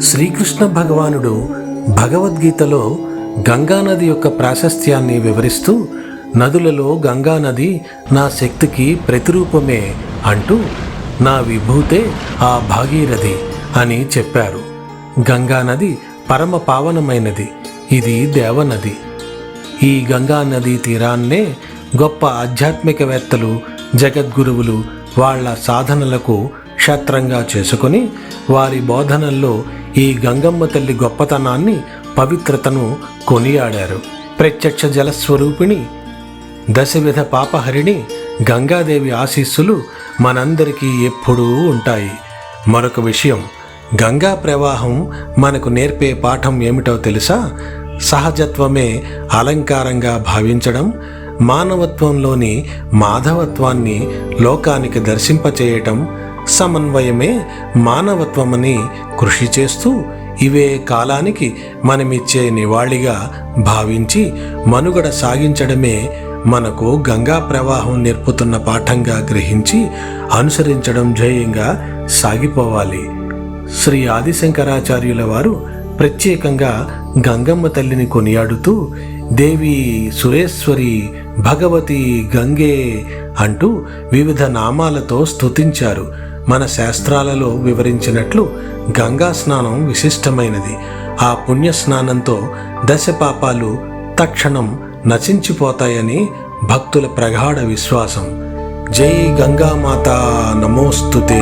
శ్రీకృష్ణ భగవానుడు భగవద్గీతలో గంగానది యొక్క ప్రాశస్త్యాన్ని వివరిస్తూ నదులలో గంగానది నా శక్తికి ప్రతిరూపమే అంటూ నా విభూతే ఆ భాగీరథి అని చెప్పారు. గంగానది పరమ పావనమైనది. ఇది దేవనది. ఈ గంగానది తీరాన్నే గొప్ప ఆధ్యాత్మికవేత్తలు జగద్గురువులు వాళ్ళ సాధనలకు క్షేత్రంగా చేసుకొని వారి బోధనల్లో ఈ గంగమ్మ తల్లి గొప్పతనాన్ని పవిత్రతను కొనియాడారు. ప్రత్యక్ష జలస్వరూపిణి దశవిధ పాపహరిణి గంగాదేవి ఆశీస్సులు మనందరికీ ఎప్పుడూ ఉంటాయి. మరొక విషయం గంగా ప్రవాహం మనకు నేర్పే పాఠం ఏమిటో తెలుసా? సహజత్వమే అలంకారంగా భావించడం మానవత్వంలోని మాధవత్వాన్ని లోకానికి దర్శింపచేయటం సమన్వయమే మానవత్వమని కృషి చేస్తూ ఇవే కాలానికి మనమిచ్చే నివాళిగా భావించి మనుగడ సాగించడమే మనకు గంగా ప్రవాహం నేర్పుతున్న పాఠంగా గ్రహించి అనుసరించడం ధ్యేయంగా సాగిపోవాలి. శ్రీ ఆదిశంకరాచార్యుల వారు ప్రత్యేకంగా గంగమ్మ తల్లిని కొనియాడుతూ దేవి సురేశ్వరి భగవతి గంగే అంటూ వివిధ నామాలతో స్తుతించారు. మన శాస్త్రాలలో వివరించినట్లు గంగా స్నానం విశిష్టమైనది. ఆ పుణ్య స్నానంతో దశ పాపాలు తక్షణం నశించిపోతాయని భక్తుల ప్రగాఢ విశ్వాసం. జై గంగామాత నమోస్తుతే.